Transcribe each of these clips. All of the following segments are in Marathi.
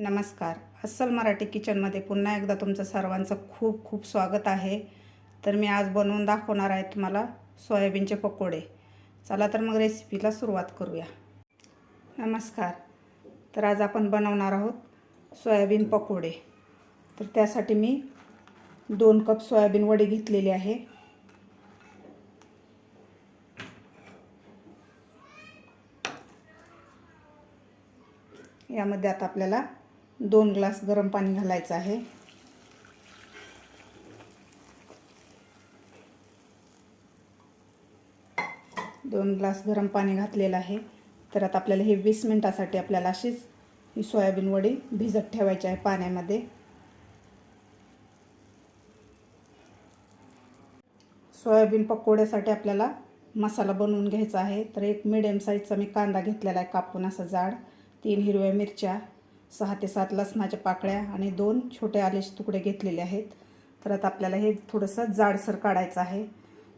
नमस्कार. अस्सल मराठी किचनमध्ये पुन्हा एकदा तुमचं सर्वांचं खूप खूप स्वागत आहे. तर मी आज बनवून दाखवणार आहे तुम्हाला सोयाबीनचे पकोडे. चला तर मग रेसिपीला सुरुवात करूया. नमस्कार. तर आज आपण बनवणार आहोत सोयाबीन पकोडे. तर त्यासाठी मी दोन कप सोयाबीन वडे घेतलेली आहे. यामध्ये आता आपल्याला दोन ग्लास गरम पाणी घालायचं आहे. दोन ग्लास गरम पाणी घातलेलं आहे. तर आता आपल्याला हे वीस मिनटासाठी आपल्याला अशीच ही सोयाबीन वडी भिजत ठेवायची आहे पाण्यामध्ये. सोयाबीन पकोड्यासाठी आपल्याला मसाला बनवून घ्यायचा आहे. तर एक मिडियम साईजचा मी कांदा घेतलेला आहे कापून असा जाड तीन हिरव्या मिरच्या सहा ते सात लसणाच्या पाकळ्या आणि दोन छोटे आलेचे तुकडे घेतलेले आहेत. तर आता आपल्याला हे थोडंसं जाडसर काढायचं आहे.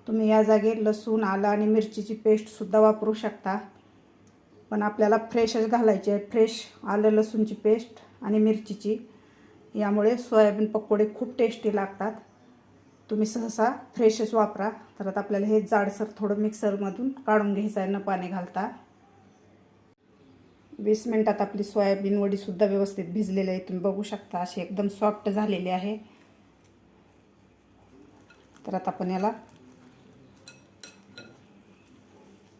तुम्ही या जागे लसूण आलं आणि मिरचीची पेस्टसुद्धा वापरू शकता. पण आपल्याला फ्रेशच घालायची आहे. फ्रेश आलं लसूणची पेस्ट आणि मिरचीची. यामुळे सोयाबीन पकोडे खूप टेस्टी लागतात. तुम्ही सहसा फ्रेशच वापरा. तर आता आपल्याला हे जाडसर थोडं मिक्सरमधून काढून घ्यायचं आहे. न पाणी घालता. वीस मिनटात आपली सोयाबीन वडीसुद्धा व्यवस्थित भिजलेली आहे तुम्ही बघू शकता अशी एकदम सॉफ्ट झालेली आहे. तर आता आपण याला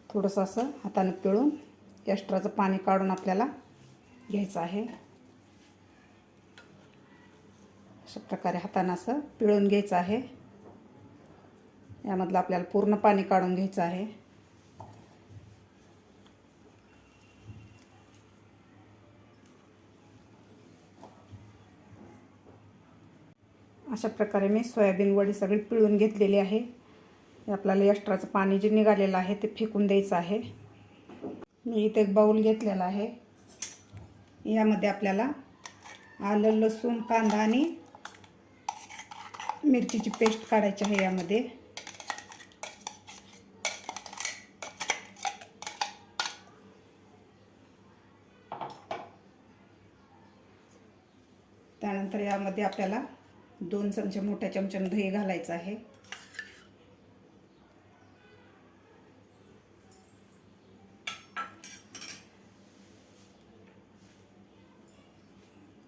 थोडंसं असं हाताने पिळून एक्स्ट्राचं पाणी काढून आपल्याला घ्यायचं आहे. अशा प्रकारे हातानं असं पिळून घ्यायचं आहे. यामधलं आपल्याला पूर्ण पाणी काढून घ्यायचं आहे. अशा प्रकारे मी सोयाबीन वडी सगळी पिळून घेतलेली आहे. आपल्याला एक्स्ट्राचं पाणी जे निघालेलं आहे ते फेकून द्यायचं आहे. मी इथे एक बाऊल घेतलेला आहे. यामध्ये आपल्याला आलं लसूण कांदा आणि मिरचीची पेस्ट काढायची आहे यामध्ये. त्यानंतर यामध्ये आपल्याला दोन चमचे मोठ्या चमच्यानं दही घालायचं आहे.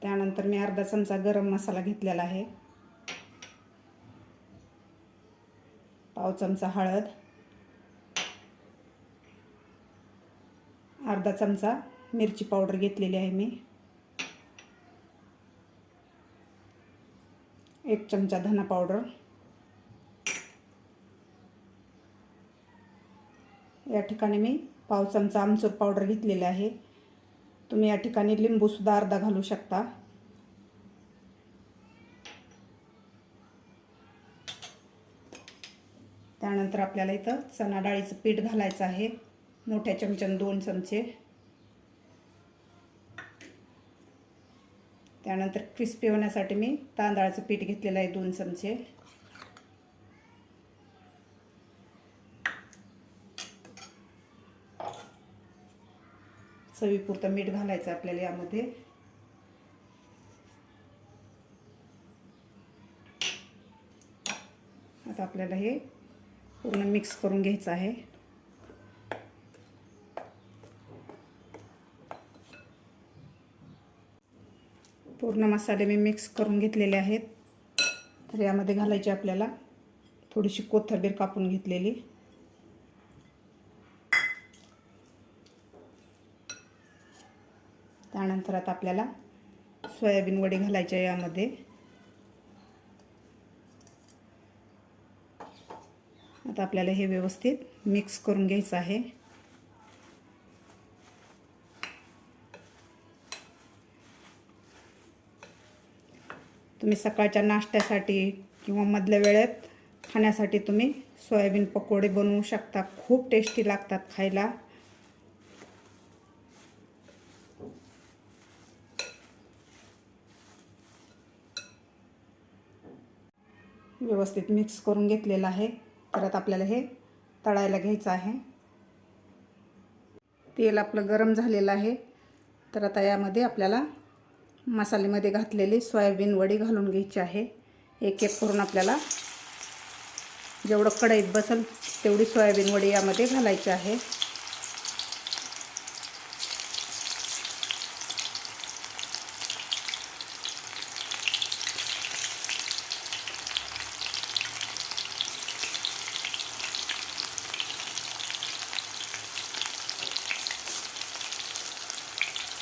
त्यानंतर मी अर्धा चमचा गरम मसाला घेतलेला आहे. पाव चमचा हळद. अर्धा चमचा मिरची पावडर घेतलेली आहे मी. एक चमचा धना पावडर. या ठिकाणी मी पाव चमचा आमचूर पावडर घेतलेला आहे. तुम्ही या ठिकाणी लिंबूसुद्धा अर्धा घालू शकता. त्यानंतर आपल्याला इथं चणा डाळीचं पीठ घालायचं आहे. मोठ्या चमच्यानं दोन चमचे. त्यानंतर क्रिस्पी होण्यासाठी मी तांदळाचं पीठ घेतलेलं आहे दोन चमचे. चवीपुरतं मीठ घालायचं आपल्याला यामध्ये. आता आपल्याला हे पूर्ण मिक्स करून घ्यायचं आहे. पूर्ण मसाले मी मिक्स करून घेतलेले आहेत. तर यामध्ये घालायची आपल्याला थोडीशी कोथिंबीर कापून घेतलेली. त्यानंतर आता आपल्याला सोयाबीन वडी घालायच्या यामध्ये. आता आपल्याला हे व्यवस्थित मिक्स करून घ्यायचं आहे. तुम्ही सकाळच्या नाश्त्यासाठी किंवा मधल्या वेळेत खाण्यासाठी तुम्ही सोयाबीन पकोडे बनवू शकता. खूप टेस्टी लागतात खायला. व्यवस्थित मिक्स करून घेतलेलं आहे. परत आपल्याला हे तळायला घ्यायचं आहे. तेल आपलं गरम झालेलं आहे. तर आता यामध्ये आपल्याला मसाल्यामध्ये घातलेली सोयाबीन वडी घालून घ्यायची आहे. एक एक करून आपल्याला जेवढं कढईत बसेल तेवढी सोयाबीन वडी यामध्ये घालायची आहे.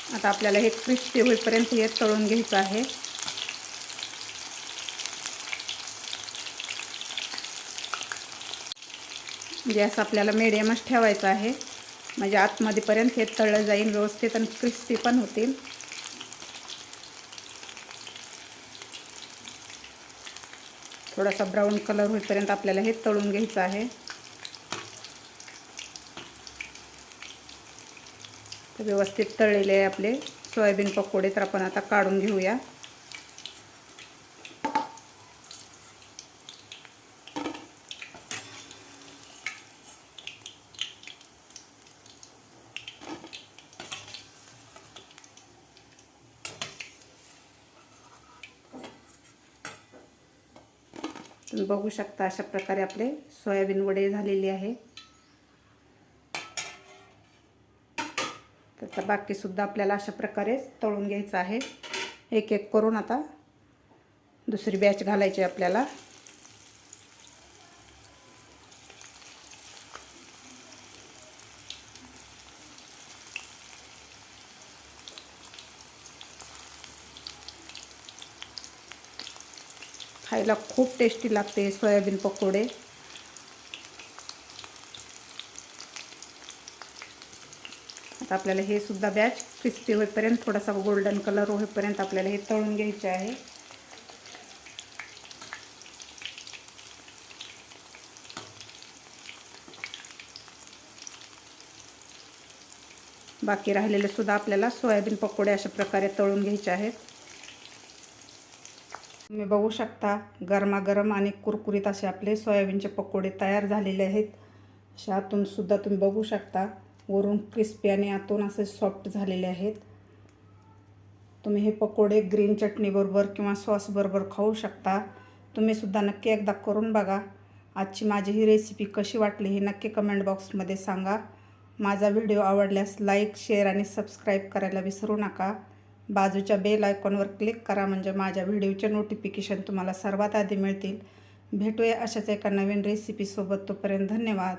आता आपल्याला हे क्रिस्पी होईपर्यंत हे तळून घ्यायचं आहे. म्हणजे गॅस आपल्याला मिडियमच ठेवायचा आहे. म्हणजे आतमध्येपर्यंत हे तळलं जाईल व्यवस्थित आणि क्रिस्पी पण होतील. थोडासा ब्राऊन कलर होईपर्यंत आपल्याला हे तळून घ्यायचं आहे. तर व्यवस्थित तळलेले आहे आपले सोयाबीन पकोडे तर आपण आता काढून घेऊया. तुम्ही बघू शकता अशा प्रकारे आपले सोयाबीन वडे झालेले आहे. तर बाकीसुद्धा आपल्याला अशा प्रकारे तळून घ्यायचं आहे. एक एक करून आता दुसरी बॅच घालायची आपल्याला. खायला खूप टेस्टी लागते सोयाबीन पकोडे. आता आपल्याला हे सुद्धा बॅच क्रिस्पी होईपर्यंत थोडासा गोल्डन कलर होईपर्यंत आपल्याला हे तळून घ्यायचे आहे. बाकी राहिलेले सुद्धा आपल्याला सोयाबीन पकोडे अशा प्रकारे तळून घ्यायचे आहेत. तुम्ही बघू शकता गरमागरम आणि कुरकुरीत असे आपले सोयाबीनचे पकोडे तयार झालेले आहेत. अशा आतून सुद्धा तुम्ही बघू शकता. वरून क्रिस्पी आणि आतून असे सॉफ्ट झालेले आहेत. तुम्ही हे पकोडे ग्रीन चटणीबरोबर किंवा सॉसबरोबर खाऊ शकता. तुम्ही सुद्धा नक्की एकदा करून बघा. आजची माझी ही रेसिपी कशी वाटली हे नक्की कमेंट बॉक्समध्ये सांगा. माझा व्हिडिओ आवडल्यास लाईक शेअर आणि सबस्क्राईब करायला विसरू नका. बाजूच्या बेल आयकॉनवर क्लिक करा म्हणजे माझ्या व्हिडिओचे नोटिफिकेशन तुम्हाला सर्वात आधी मिळतील. भेटूया अशाच एका नवीन रेसिपीसोबत तोपर्यंत धन्यवाद.